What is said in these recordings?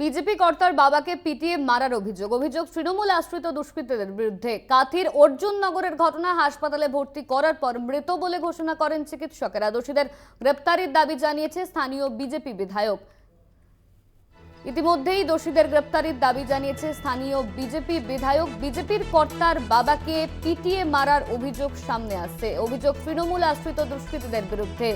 BJP কর্তার বাবাকে পিটিয়ে মারার অভিযোগ। অভিযোগ তৃণমূল আশ্রিত দুষ্কৃতীদের বিরুদ্ধে। কাথির অর্জুন নগরের ঘটনা হাসপাতালে ভর্তি করার পর মৃত বলে ঘোষণা করেন চিকিৎসকেরা। দোষীদের গ্রেপ্তারির দাবি জানিয়েছে স্থানীয় বিজেপি বিধায়ক। ইতিমধ্যেই দোষীদের গ্রেপ্তারির দাবি জানিয়েছে স্থানীয় বিজেপি বিধায়ক। বিজেপির কর্তার বাবাকে পিটিয়ে মারার অভিযোগ সামনে আসছে। অভিযোগ তৃণমূল আশ্রিত দুষ্কৃতীদের বিরুদ্ধে।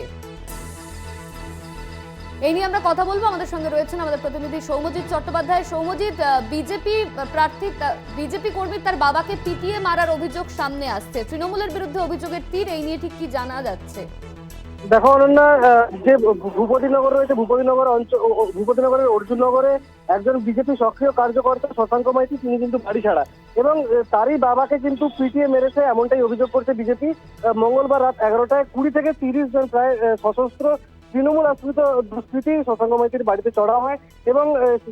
এই নিয়ে আমরা কথা বলব। আমাদের সঙ্গে রয়েছেন আমাদের প্রতিনিধি সৌমজিৎ চট্টোপাধ্যায়। সৌমজিৎ বিজেপি প্রার্থী বিজেপি কর্মী তার বাবাকে পিটিয়ে মারার অভিযোগ সামনে আসছে। তৃণমূলের বিরুদ্ধে অভিযোগের তীর, এই নিয়ে ঠিক কি জানা যাচ্ছে? দেখো অনন্যা যে ভূপতিনগর রয়েছে, ভূপতিনগর অঞ্চল ভূপতিনগরের অর্জুননগরে একজন বিজেপি সক্রিয় কার্যকর্তা শশাঙ্ক মাইতি, তিনি কিন্তু বাড়ি ছাড়া। এবং তারই বাবাকে কিন্তু পিটিয়ে মেরেছে এমনটাই অভিযোগ করছে বিজেপি। মঙ্গলবার রাত এগারোটায় কুড়ি থেকে তিরিশ জন প্রায় সশস্ত্র তৃণমূল আশ্রিত দুষ্কৃতি শশাঙ্ক মাইতির বাড়িতে চড়া হয় এবং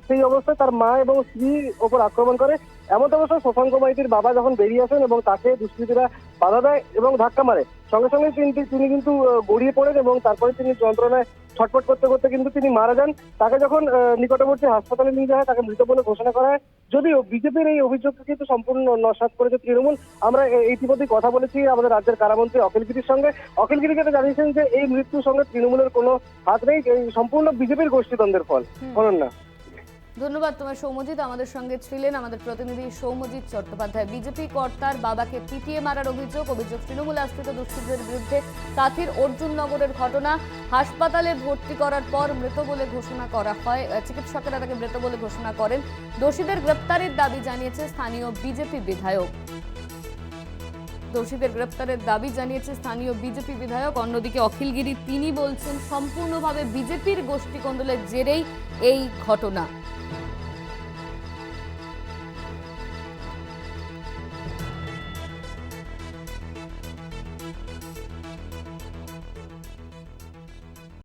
সেই অবস্থায় তার মা এবং স্ত্রী ওপর আক্রমণ করে। এমন অবস্থায় শশাঙ্ক মাইতির বাবা যখন বেরিয়ে আসেন এবং তাকে দুষ্কৃতিরা বাধা দেয় এবং ধাক্কা মারে। সঙ্গে সঙ্গে তিনি তিনি কিন্তু গড়িয়ে পড়েন এবং তারপরে তিনি যন্ত্রণায় ছটফট করতে করতে কিন্তু তিনি মারা যান। তাকে যখন নিকটবর্তী হাসপাতালে নিয়ে যাওয়া হয় তাকে মৃত বলে ঘোষণা করা হয়। যদিও বিজেপির এই অভিযোগকে কিন্তু সম্পূর্ণ নস্বাত করেছে তৃণমূল। আমরা ইতিমধ্যেই কথা বলেছি আমাদের রাজ্যের কারামন্ত্রী অখিল গিরির সঙ্গে। অখিল গিরি যেটা জানিয়েছেন যে এই মৃত্যুর সঙ্গে তৃণমূলের কোনো হাত নেই এই সম্পূর্ণ বিজেপির গোষ্ঠীদ্বন্দ্বের ফল। অনন্যা ধন্যবাদ তোমার সৌমজিৎ আমাদের সঙ্গে ছিলেন আমাদের প্রতিনিধি সৌমজিৎ চট্টোপাধ্যায়, বিজেপি কর্তার বাবাকে পিটিয়ে মারার অভিযোগ অভিযোগ তৃণমূল আশ্রিত দুষ্কৃতীদের বিরুদ্ধে কাথির অর্জুন নগরের ঘটনা, হাসপাতালে ভর্তি করার পর মৃত বলে ঘোষণা করা হয় চিকিৎসকেরা তাকে মৃত বলে ঘোষণা করেন। দোষীদের গ্রেপ্তারের দাবি জানিয়েছে স্থানীয় বিজেপি বিধায়ক। দোষীদের গ্রেপ্তারের দাবি জানিয়েছে স্থানীয় বিজেপি বিধায়ক। অন্যদিকে অখিলগিরি তিনি বলছেন, সম্পূর্ণভাবে বিজেপির গোষ্ঠী গোষ্ঠীকন্দলের জেরেই এই ঘটনা।